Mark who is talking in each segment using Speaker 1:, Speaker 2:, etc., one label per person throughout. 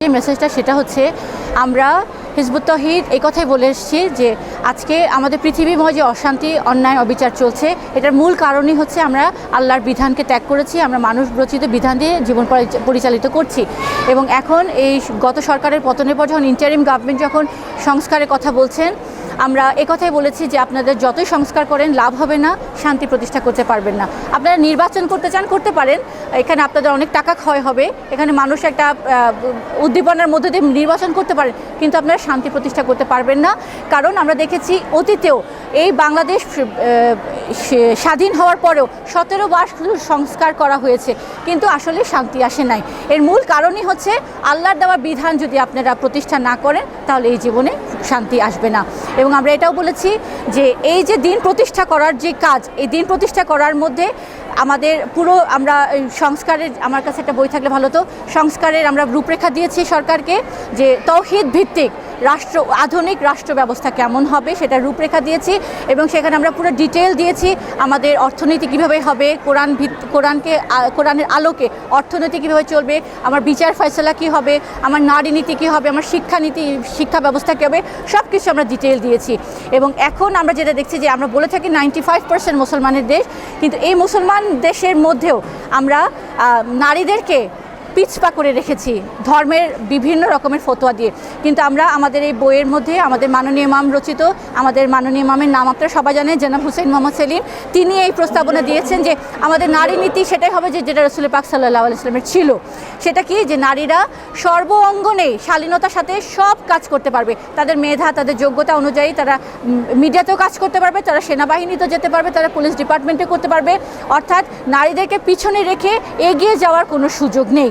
Speaker 1: যে মেসেজটা সেটা হচ্ছে, আমরা হিজবুত তহিদ এই কথাই বলে এসেছি যে আজকে আমাদের পৃথিবীময় যে অশান্তি, অন্যায়, অবিচার চলছে, এটার মূল কারণই হচ্ছে আমরা আল্লাহর বিধানকে ত্যাগ করেছি, আমরা মানুষ রচিত বিধান দিয়ে জীবন পরিচালিত করছি। এবং এখন এই গত সরকারের পতনের পর যখন ইন্টারিম গভর্নমেন্ট যখন সংস্কারের কথা বলছেন আমরা একথাই বলেছি যে আপনাদের যতই সংস্কার করেন, লাভ হবে না, শান্তি প্রতিষ্ঠা করতে পারবেন না। আপনারা নির্বাচন করতে চান, করতে পারেন। এখানে আপনাদের অনেক টাকা ক্ষয় হবে। এখানে মানুষ একটা উদ্দীপনার মধ্যে দিয়ে নির্বাচন করতে পারেন, কিন্তু আপনারা শান্তি প্রতিষ্ঠা করতে পারবেন না। কারণ আমরা দেখেছি অতীতেও এই বাংলাদেশ স্বাধীন হওয়ার পরেও সতেরো বার শুধু সংস্কার করা হয়েছে। কিন্তু আসলে শান্তি আসে নাই। এর মূল কারণই হচ্ছে আল্লাহর দেওয়া বিধান যদি আপনারা প্রতিষ্ঠা না করেন, তাহলে এই জীবনে শান্তি আসবে না। এবং আমরা এটাও বলেছি যে এই যে দিন প্রতিষ্ঠা করার যে কাজ, এই দিন প্রতিষ্ঠা করার মধ্যে আমাদের পুরো আমরা সংস্কারের, আমার কাছে একটা বই থাকলে ভালো তো সংস্কারের আমরা রূপরেখা দিয়েছি সরকারকে যে তৌহিদ ভিত্তিক রাষ্ট্র, আধুনিক রাষ্ট্র ব্যবস্থা কেমন হবে সেটা রূপরেখা দিয়েছি এবং সেখানে আমরা পুরো ডিটেল দিয়েছি আমাদের অর্থনীতি কীভাবে হবে, কোরআন কোরআনকে কোরআনের আলোকে অর্থনীতি কীভাবে চলবে, আমার বিচার ফয়সলা কী হবে, আমার নারী নীতি কী হবে, আমার শিক্ষানীতি শিক্ষা ব্যবস্থা কী হবে সব কিছু আমরা ডিটেল দিয়েছি। এবং এখন আমরা যেটা দেখছি যে আমরা বলে থাকি নাইনটি ফাইভ পার্সেন্ট মুসলমানের দেশ, কিন্তু এই মুসলমান দেশের মধ্যেও আমরা নারীদেরকে পিছপা করে রেখেছি। ধর্মের বিভিন্ন রকমের ফতোয়া দিয়ে। কিন্তু আমরা আমাদের এই বইয়ের মধ্যে আমাদের মাননীয় ইমাম রচিত, আমাদের মাননীয় ইমামের নাম আপনারা সবাই জানেন, জনাব হুসেন মোহাম্মদ সেলিম। তিনি এই প্রস্তাবনা দিয়েছেন যে আমাদের নারী নীতি সেটাই হবে যে যেটা রসুল পাক সাল্লাহ আলাইসলামের ছিল। সেটা কি? যে নারীরা সর্ব অঙ্গনে শালীনতার সাথে সব কাজ করতে পারবে। তাদের মেধা, তাদের যোগ্যতা অনুযায়ী তারা মিডিয়াতেও কাজ করতে পারবে, তারা সেনাবাহিনীতেও যেতে পারবে, তারা পুলিশ ডিপার্টমেন্টে করতে পারবে। অর্থাৎ নারীদেরকে পিছনে রেখে এগিয়ে যাওয়ার কোনো সুযোগ নেই।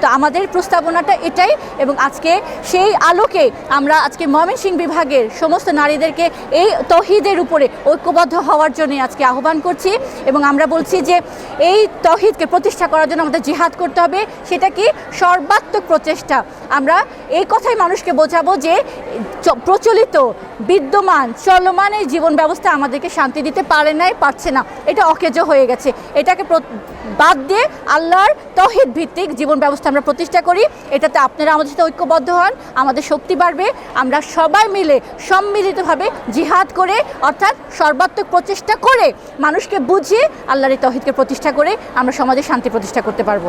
Speaker 1: তো আমাদের প্রস্তাবনাটা এটাই এবং আজকে সেই আলোকে আমরা আজকে ময়মনসিংহ বিভাগের সমস্ত নারীদেরকে এই তহিদের উপরে ঐক্যবদ্ধ হওয়ার জন্য আজকে আহ্বান করছি এবং আমরা বলছি যে এই তহিদকে প্রতিষ্ঠা করার জন্য আমাদের জিহাদ করতে হবে, সেটা কি সর্বাত্মক প্রচেষ্টা। আমরা এই কথাই মানুষকে বোঝাবো যে প্রচলিত, বিদ্যমান, চলমান এই জীবন ব্যবস্থা আমাদেরকে শান্তি দিতে পারে নাই, পারছে না। এটা অকেজ হয়ে গেছে। এটাকে বাদ দিয়ে আল্লাহর তহিদ ভিত্তিক জীবন ব্যবস্থা আমরা প্রতিষ্ঠা করি, এটাতে আপনারা আমাদের সাথে ঐক্যবদ্ধ হন, আমাদের শক্তি বাড়বে, আমরা সবাই মিলে সম্মিলিতভাবে জিহাদ করে, অর্থাৎ সর্বাত্মক প্রচেষ্টা করে মানুষকে বুঝিয়ে আল্লাহর তহিদকে প্রতিষ্ঠা করে আমরা সমাজে শান্তি প্রতিষ্ঠা করতে পারব।